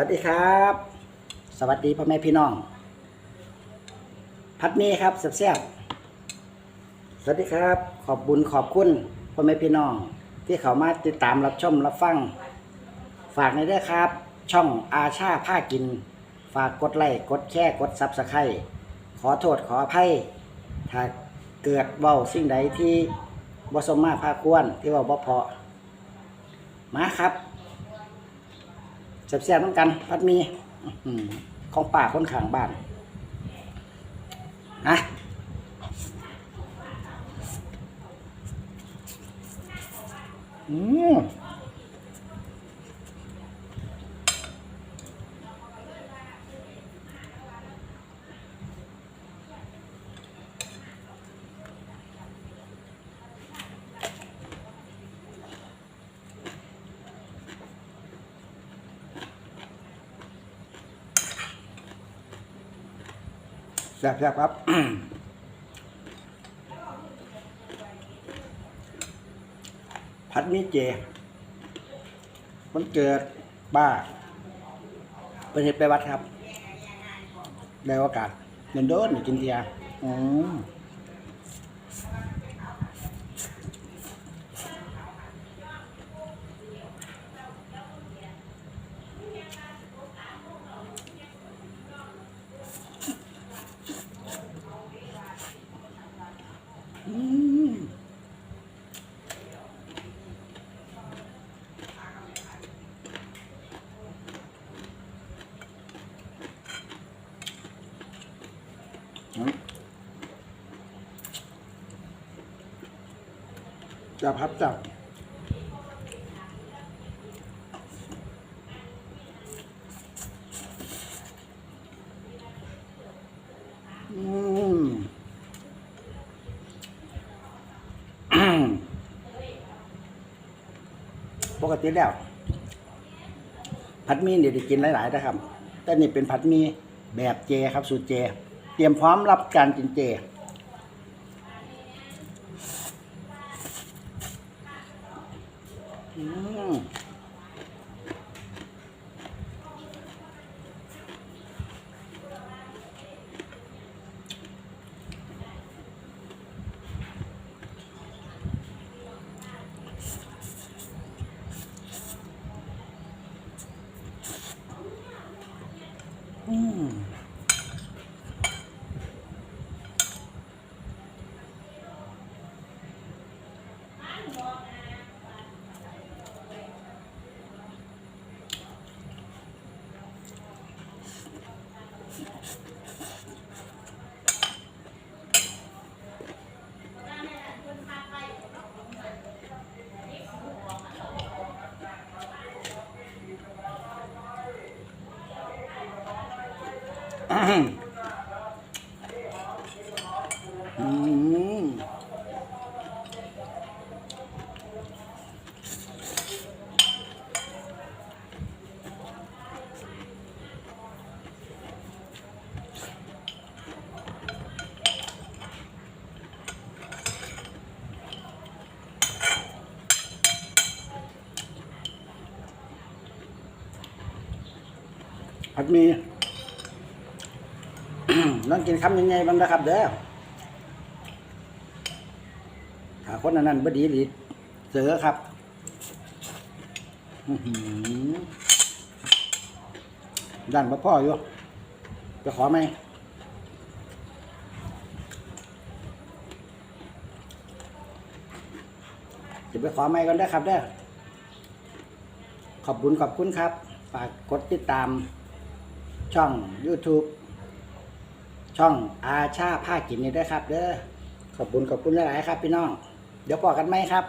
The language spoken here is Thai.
วัสดีครับ สวัสดีพ่อแม่พี่น้อง พัดมีครับแซ่บๆสวัสดีครับ ขอบบุญขอบคุณพ่อแม่พี่น้อง ที่เขามาติดตามรับชมรับฟัง ฝากในด้อครับ ช่องอาชาผ้ากิน ฝากกดไลค์กดแชร์กดซับสไครต์ขอโทษขออภัยถ้าเกิดเว้าสิ่งใดที่บ่สมมาพาควรที่เว่าบ่พอมาครับ แซ่บๆน้ำกันพัดมีของป่าคนขางบ้านนะอืม ซ่บๆครับพัดมีเจ มันเกิดบ้าเป็นเหตุไปวัดครับ ได้โอกาสเงินโดนกินเทียอืม จับครับจับอืมปกติแล้ว ผัดหมีเดี๋ยวได้กินหลายๆนะครับ แต่นี่เป็นผัดหมีแบบเจครับ สูตรเจ เตรียมพร้อมรับการกินเจ อืมอืม อืมผัดมี ลองกินคำยังไงบ้างนะครับ เด้อถ้าคนอันนั้นบดีหลีเสือครับอื้อหือดันมาพ่ออยู่ จะขอไหมจะไปขอไหมกันได้ครับเด้อขอบคุณขอบคุณครับ ฝากกดติดตามช่อง YouTube ช่องอาชาผ้ากินนี่ด้วยครับ เด้อขอบคุณขอบคุณหลายๆครับ พี่น้อง เดี๋ยวพอกันไหมครับ